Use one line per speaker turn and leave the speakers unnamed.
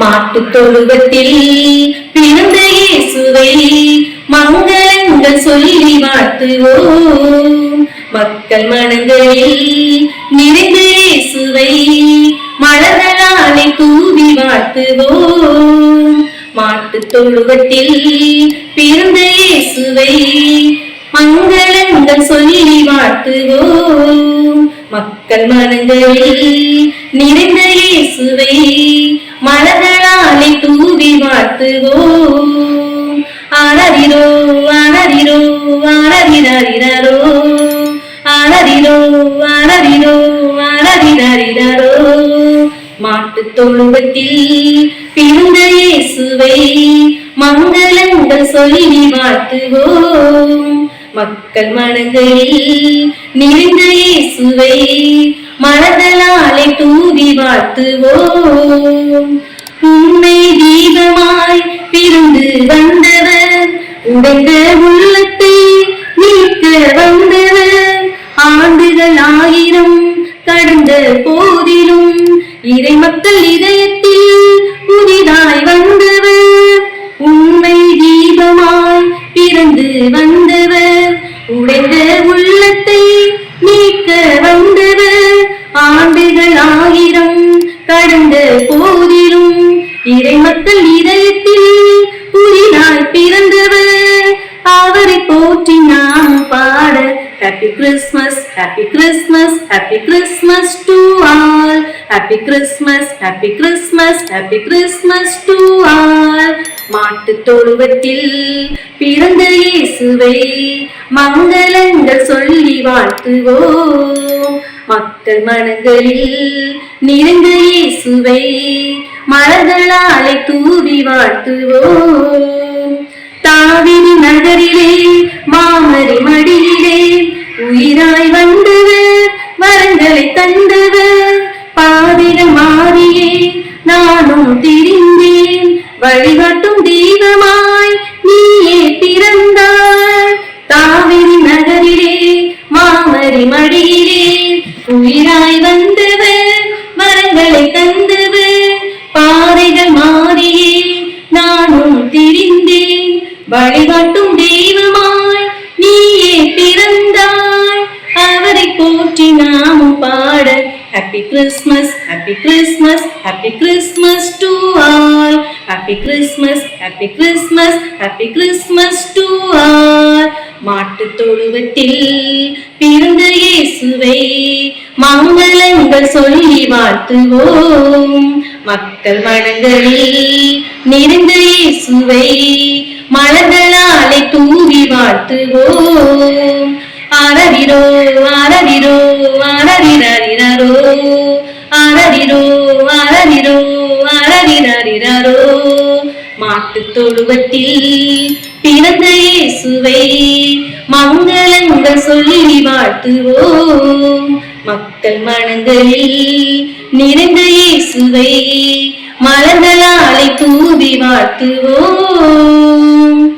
மாட்டு தொழுவத்தில் பிறந்த இயேசுவை மங்களங்கள் சொல்லி வாழ்த்துவோம். மக்கள் மனங்களில் நிறைந்த இயேசுவை மலர்களாலே தூவி வாழ்த்துவோம். மாட்டு தொழுவத்தில் பிறந்த இயேசுவை மங்களங்கள் சொல்லி வாழ்த்துவோம். மக்கள் மனங்களில் நிறைந்த இயேசுவை மலர் ஆனரிரரிரோ ஆனரிரோ ஆனரிரோ ஆனரிரரிரோ மாட்டு தொழுவத்தில் பிறந்த இயேசுவை மங்களங்கள் சொல்லி வாழ்த்துவோம் மக்கள் மனங்களில் நிறைந்த இயேசுவை மனதலாலே தூவி வாழ்த்துவோம் உண்மை தீபமாய் பிரிந்து வந்தவர் உடைந்த உள்ளத்தை நீக்க வந்தவர் ஆண்டுகள் ஆயிரம் கடந்த போதிலும் இறை மக்கள் இதயத்தில் புதிதாய் வந்தவர். உண்மை தீபமாய் பிறந்து வந்தவர். உடைந்த உள்ளத்தை நீக்க வந்தவர். ஆண்டுகள் ஆயிரம் கடந்த போதிலும் இறை மக்கள் இதயத்தில் புதிதாய் பிறந்தவர். அவரை போற்றினார் happy Christmas happy Christmas happy Christmas to all happy Christmas happy Christmas happy Christmas to all மாட்டு தொழுவத்தில் பிறந்த இயேசுவை மங்களங்கள் சொல்லி வாழ்த்துவோம். மக்கள் மனங்களில் நிறைந்த இயேசுவை மலர்களாலே தூவி வாழ்த்துவோம். தாவிரி நகர் வழிகாட்டும் தெய்வமாய் நீயே பிறந்தாய். தாவிரி நகரிலே மாமரி மடியிலே உயிராய் வந்தவர் மரங்களை தந்தவர். பாதைகள் மாறியே நானும் திரிந்தேன். வழிகாட்டும் happy Christmas happy Christmas happy Christmas to all happy Christmas happy Christmas happy Christmas to all மாட்டு தொழுவத்தில் பிறந்த இயேசுவை மங்களங்கள் சொல்லி வாழ்த்துவோம். மக்கள் மனங்களில் நிறைந்த இயேசுவை மலர்களாலே தூவி வாழ்த்துவோம். ஆரரிரோ ஆரரிரோ ஆரரிரரிரோ ஆரரிரோ ஆரரிரோ ஆரரிரரிரோ மாட்டு தொழுவத்தில் பிறந்த இயேசுவை மங்களங்கள் சொல்லி வாழ்த்துவோம் மக்கள் மனங்களில் நிறைந்த இயேசுவை மலர்களாலை தூவி வாழ்த்துவோம்.